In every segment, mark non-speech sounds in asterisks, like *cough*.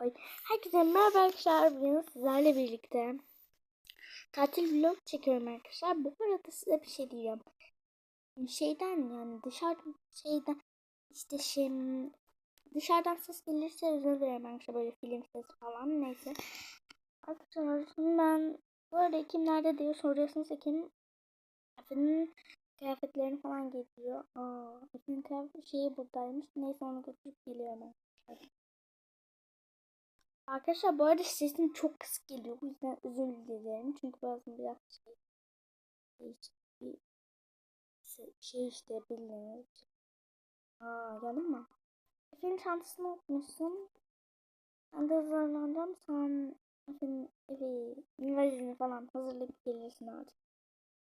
Ay, herkese merhaba arkadaşlar. Bugün sizlerle birlikte tatil vlog çekiyorum arkadaşlar. Bu arada size bir şey diyeceğim. Şeyden yani dışarıdan şeyden işte şey dışarıdan ses gelirse özür dilerim arkadaşlar. Böyle film sesi falan neyse. Arkadaşlar şimdi ben bu arada kim nerede diye soruyorsunuz. Kim Efe'nin kıyafetlerini falan getiriyor. Aa, Efe'nin kıyafet şeyi buradaymış. Neyse onu götürüp geliyorum arkadaşlar. Arkadaşlar bu arada sesim çok kısık geliyor. Bu yüzden özür dilerim. Çünkü bazen biraz şey, değişik bir şey işte bilmiyorum. Aa yanım mı? Efendim çantasını unutmuşsun. Ben de hazırlanacağım. Sen efendim evi, valizini falan hazırlayıp gelirsin artık.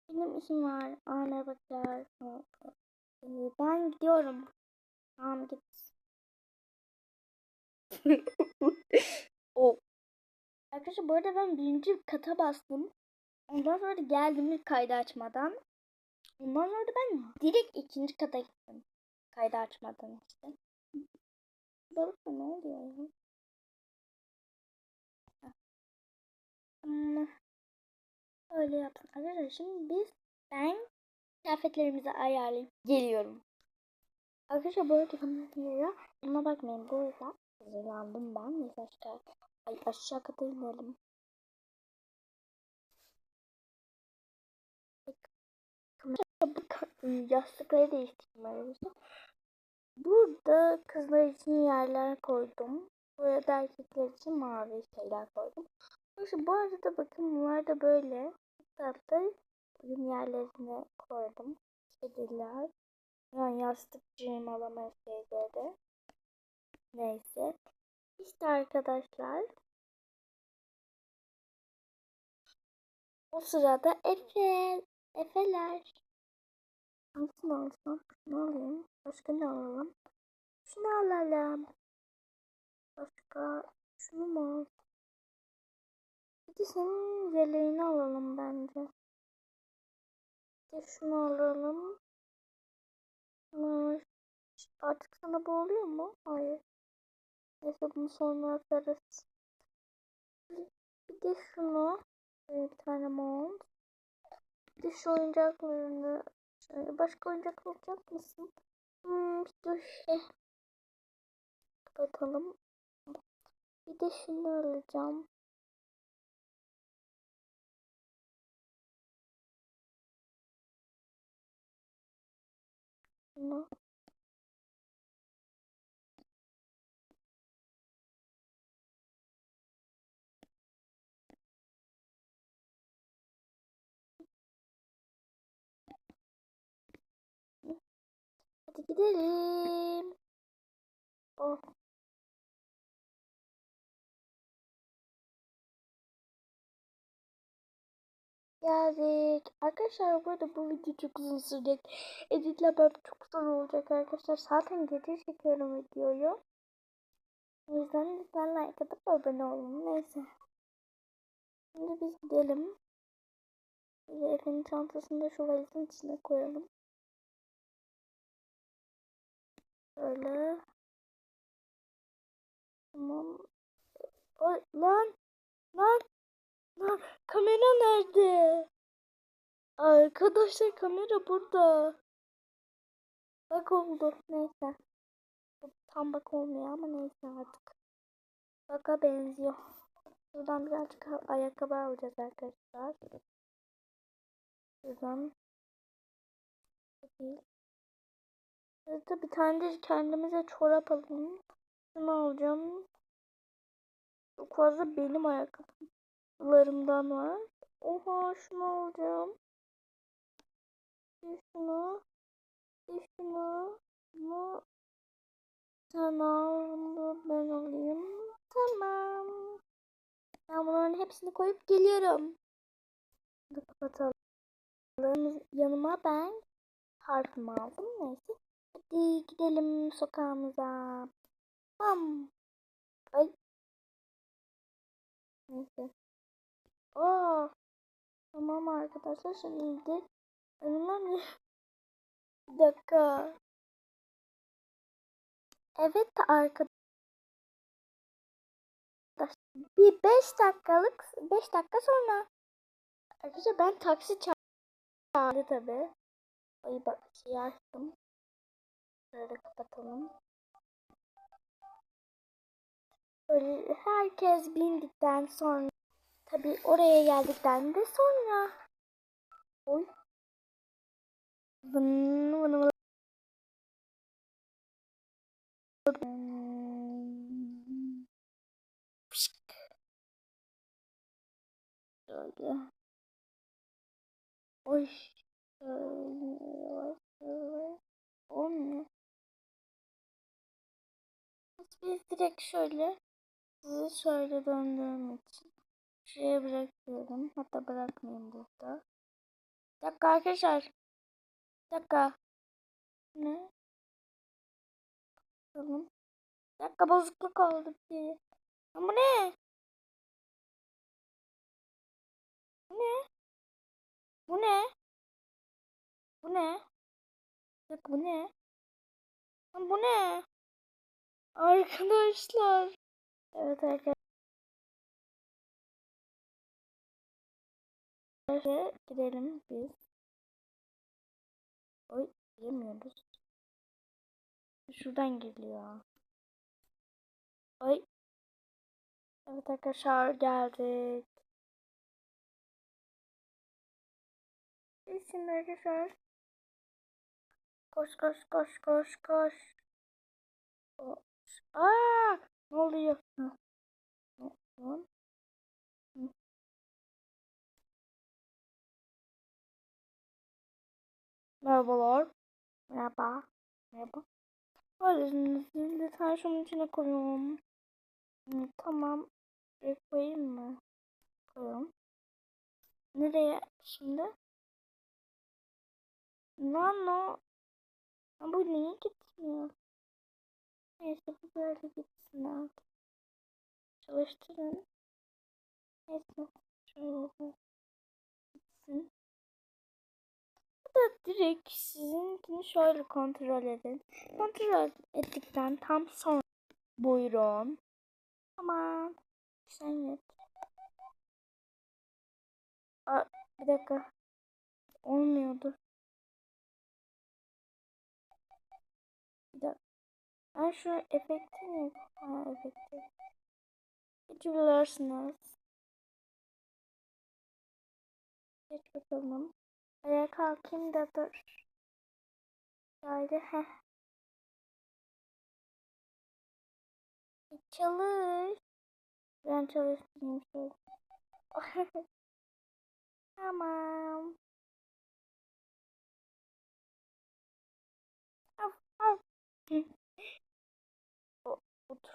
Benim işim var. Aile bakar. Ben gidiyorum. Tamam git. *laughs* o. Arkadaşlar bu arada ben birinci kata bastım. Ondan sonra geldim kaydı açmadan. Ondan sonra da ben direkt ikinci kata gittim. Kaydı açmadan işte. Balık ne oluyor ya? Hmm. Öyle yaptım. Arkadaşlar şimdi biz ben kıyafetlerimizi ayarlayıp geliyorum. Arkadaşlar bu arada kameraya ona bakmayın. Bu arada hazırlandım ben. Neyse aşağı, ay aşağı kata inelim. Yastıkları arkadaşlar. Burada kızlar için yerler koydum. Burada erkekler için mavi şeyler koydum. İşte bu arada bakın bunlar da böyle. Bu tarafta uyum yerlerine koydum. Kediler. Yani yastıkçığım alama şeyleri. Neyse. İşte arkadaşlar. O sırada Efe. Efeler. Hangisini alsam? Şunu alayım. Başka ne alalım? Şunu alalım. Başka şunu mu? Bir de senin yeleğini alalım bence. Bir de şunu alalım. Artık sana bu oluyor mu? Hayır. Neyse bunu sonra atarız. Bir de şunu. Bir tane mont. Bir de şu oyuncaklarını. Başka oyuncak alacak mısın? Hmm, dur şey. Kapatalım. Bir de şunu alacağım. Şunu. Hadi gidelim. Oh. Geldik. Arkadaşlar burada bu video çok uzun sürecek. Editlemem çok zor olacak arkadaşlar. Zaten gece çekiyorum videoyu. O yüzden lütfen like atıp abone olun. Neyse. Şimdi biz gidelim. Efe'nin çantasını da şu valizin içine koyalım. Böyle. Tamam. O, lan. Lan. Lan. Kamera nerede? Arkadaşlar kamera burada. Bak oldu. Neyse. Tam bak olmuyor ama neyse artık. Baka benziyor. Buradan birazcık ayakkabı alacağız arkadaşlar. Buradan. Değil. Burada bir tane de kendimize çorap alalım. Şunu alacağım. Çok fazla benim ayakkabılarımdan var. Oha şunu alacağım. Bir şunu. Bir şunu. Bunu sen al. Bunu ben alayım. Tamam. Ben bunların hepsini koyup geliyorum. Kapatalım. Yanıma ben harfimi aldım. Neyse. Hadi gidelim sokağımıza. Tamam. Ay. Neyse. Oo. Tamam arkadaşlar şimdi önümden *laughs* bir dakika. Evet arkadaşlar. Bir 5 dakikalık 5 dakika sonra. Arkadaşlar ben taksi çağırdı tabi. Ay bak şey açtım. Şöyle kapatalım. Herkes bindikten sonra tabi oraya geldikten de sonra oy vın vın vın. Oy. Olmuyor. Biz direkt şöyle sizi şöyle döndüğüm için şuraya bırakıyorum. Hatta bırakmayayım burada. Bir dakika arkadaşlar. Bir dakika. Ne? Bakalım. Bir dakika bozukluk oldu bir. Ama ne? Bu ne? Bu ne? Bu ne? Bir dakika bu ne? Bu ne? Arkadaşlar. Evet arkadaşlar. Gidelim biz. Oy giremiyoruz. Şuradan geliyor. Oy. Evet arkadaşlar geldik. Şimdi arkadaşlar. Koş koş koş koş koş. Aa, ne oluyor? Merhabalar. Merhaba. Merhaba. Öylesiniz. Lütfen şunun içine koyuyorum. Hı, tamam. Şuraya koyayım mı? Koyalım. Nereye şimdi? Lan o. Ha, bu niye gitmiyor? Neyse bu böyle gitsin artık. Çalıştırın. Neyse. Şöyle gitsin. Bu da direkt sizinkini şöyle kontrol edin. Kontrol ettikten tam sonra buyurun. Tamam. Sen yap. Aa, bir dakika. Olmuyordu. Ben şu efekti mi? Ha efekti. Geçebilirsiniz. Geç bakalım. Ayağa kalkayım da dur. Şöyle heh. Bir Çalış. Ben çalıştırayım şöyle. *laughs* tamam. Af, af.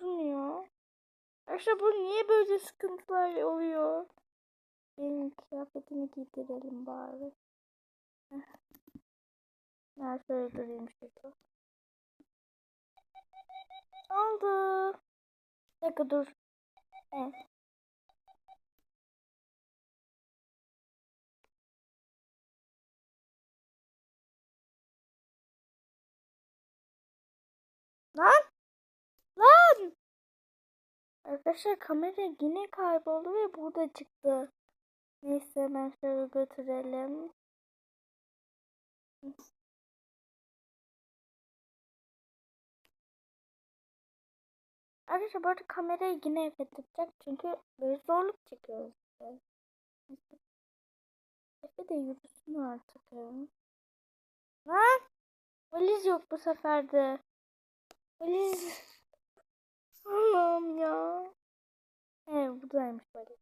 O, oturmuyor. Arkadaşlar bu niye böyle sıkıntılar oluyor? Benim kıyafetini giydirelim bari. Ben şöyle durayım şurada. Oldu. Bir dakika. Evet. Lan! Arkadaşlar kamera yine kayboldu ve burada çıktı. Neyse ben şöyle götürelim. Arkadaşlar bu kamerayı yine Efe tutacak çünkü böyle zorluk çekiyoruz. Efe de yürüsün artık ya. Lan! Valiz yok bu sefer de. Valiz. Allah'ım ya. Evet buradaymış valiz.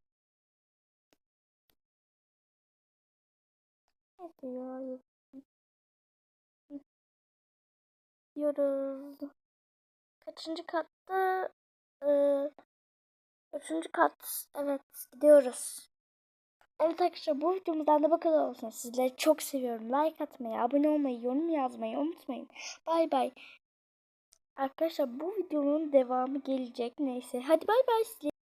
Neyse ya. Gidiyoruz. Kaçıncı katta? Ee, üçüncü kat. Evet gidiyoruz. Evet arkadaşlar bu videomuzdan da bu kadar olsun. Sizleri çok seviyorum. Like atmayı, abone olmayı, yorum yazmayı unutmayın. Bay bay. Arkadaşlar bu videonun devamı gelecek. Neyse hadi bay bay.